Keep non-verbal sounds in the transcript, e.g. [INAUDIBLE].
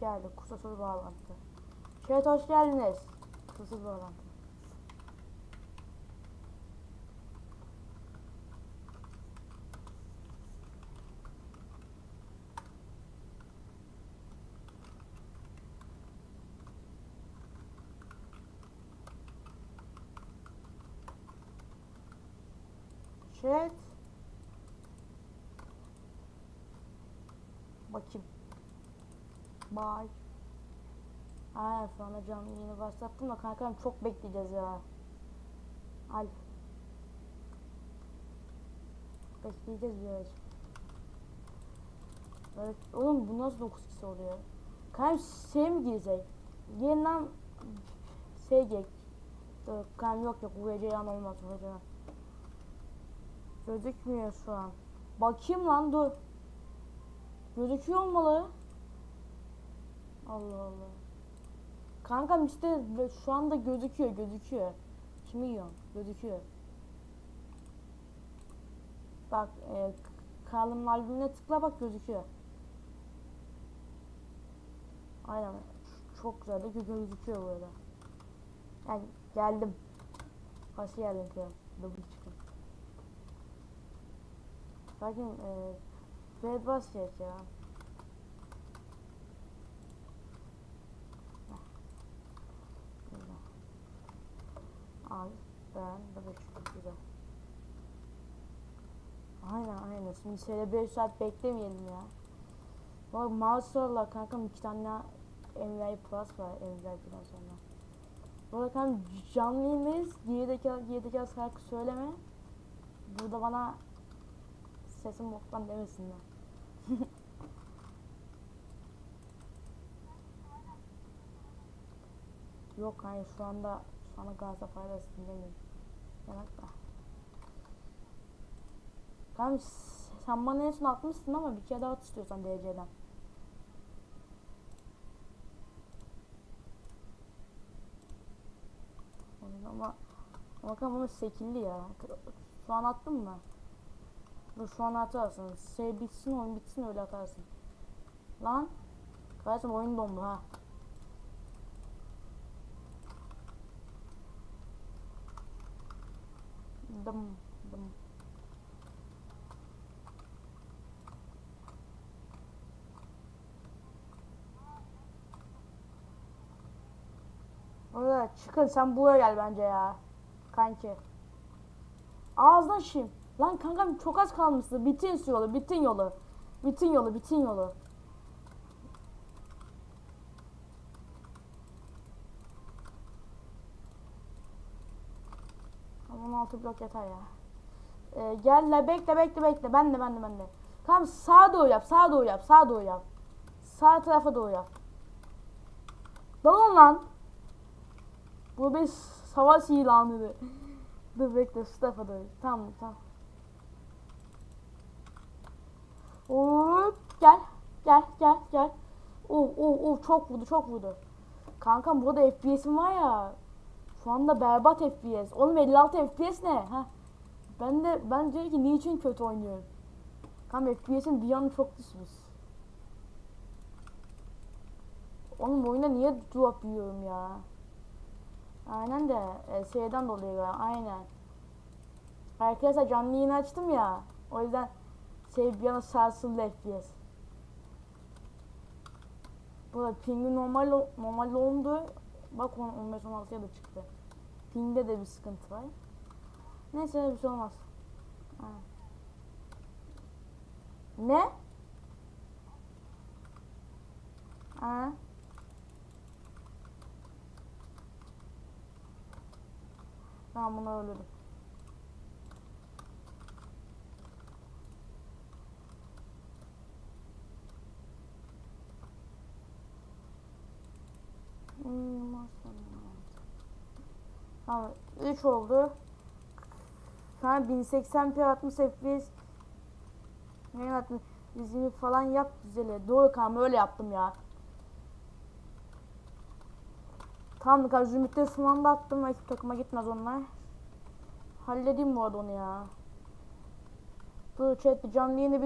geldi. Kusursuz bağlantı. Chat hoş geldiniz. Kusursuz bağlantı. Chat. Bakayım. Bye. Aynen anda canlı yayını başlattım da kankam çok bekleyeceğiz ya. Al. Bekleyeceğiz biraz. Evet. Oğlum bu nasıl 9 kişi oluyor? Kankam şey mi girecek? Yeniden şey. Dur, Kankam yok yok UVC yan olmaz UVC yan. Gözükmüyor şu an. Bakayım lan dur. Gözüküyor olmalı. Allah Allah. Kankam işte şu anda gözüküyor gözüküyor. Kimi yiyorsun? Gözüküyor. Bak e, Kalın'ın albümüne tıkla bak gözüküyor. Aynen. Çok güzel de gö- gözüküyor burada. Yani geldim. Kaç geldim ki? Double çıkın. Sakin e, Red Bus geç ya. Güzel. Al, ben, double çıkın güzel. Aynen aynen. Şimdi şöyle 5 saat beklemeyelim ya. Bak mouse'larla kankam iki tane MVI Plus var MVI Plus sonra. Bu arada kankam canlı yayındayız. Gerideki, gerideki şarkı söyleme. Burada bana sesim boktan demesinler. [LAUGHS] Yok hayır şu anda şu anda Gaza Paylas dinlemiyorum. Yanak da. Tamam sen bana en son atmışsın ama bir kere daha at istiyorsan DC'den. Ama bakalım ama şekilli ya. Şu an attın mı? Dur şu an atarsın. Şey bitsin oyun bitsin öyle atarsın. Lan. Kardeşim oyun dondu ha. Dım dım. Orada çıkın sen buraya gel bence ya. Kanki. Ağzından şişeyim. Lan kankam çok az kalmıştı. Bitin yolu, bitin yolu. Bitin yolu, bitin yolu. Tamam 16 blok yeter ya. Ee, gel la bekle bekle bekle. Ben de ben de ben de. Tamam sağa doğru yap, sağa doğru yap, sağa doğru yap. Sağ tarafa doğru yap. Dalın lan. Bu bir savaş ilanıydı. [LAUGHS] Dur bekle şu tarafa doğru. Tamam tamam. Hop gel gel gel gel. Oh oh oh çok vurdu çok vurdu. Kankam burada FPS'im var ya. Şu anda berbat FPS. Oğlum 56 FPS ne? Ha. Ben de ben diyor ki niçin kötü oynuyorum? Kankam FPS'im bir yanı çok düşmüş. Oğlum oyunda niye drop yiyorum ya? Aynen de e, şeyden dolayı ya aynen. Arkadaşlar canlı yayın açtım ya. O yüzden şey bir yana sarsıldı FPS. Bu arada pingi normal normal oldu. Bak 15 16'ya da çıktı. Pingde de bir sıkıntı var. Neyse bir şey olmaz. Ha. Ne? Ha? Tamam bunu öldürdüm. Tamam 3 oldu. Sana 1080p 60 FPS ne yaptım? Dizimi falan yap güzeli. Doğru kan öyle yaptım ya. Tamam kanka Zümit'te şu anda attım. Ekip takıma gitmez onlar. Halledeyim bu arada onu ya. Dur chat bir canlı yayını bir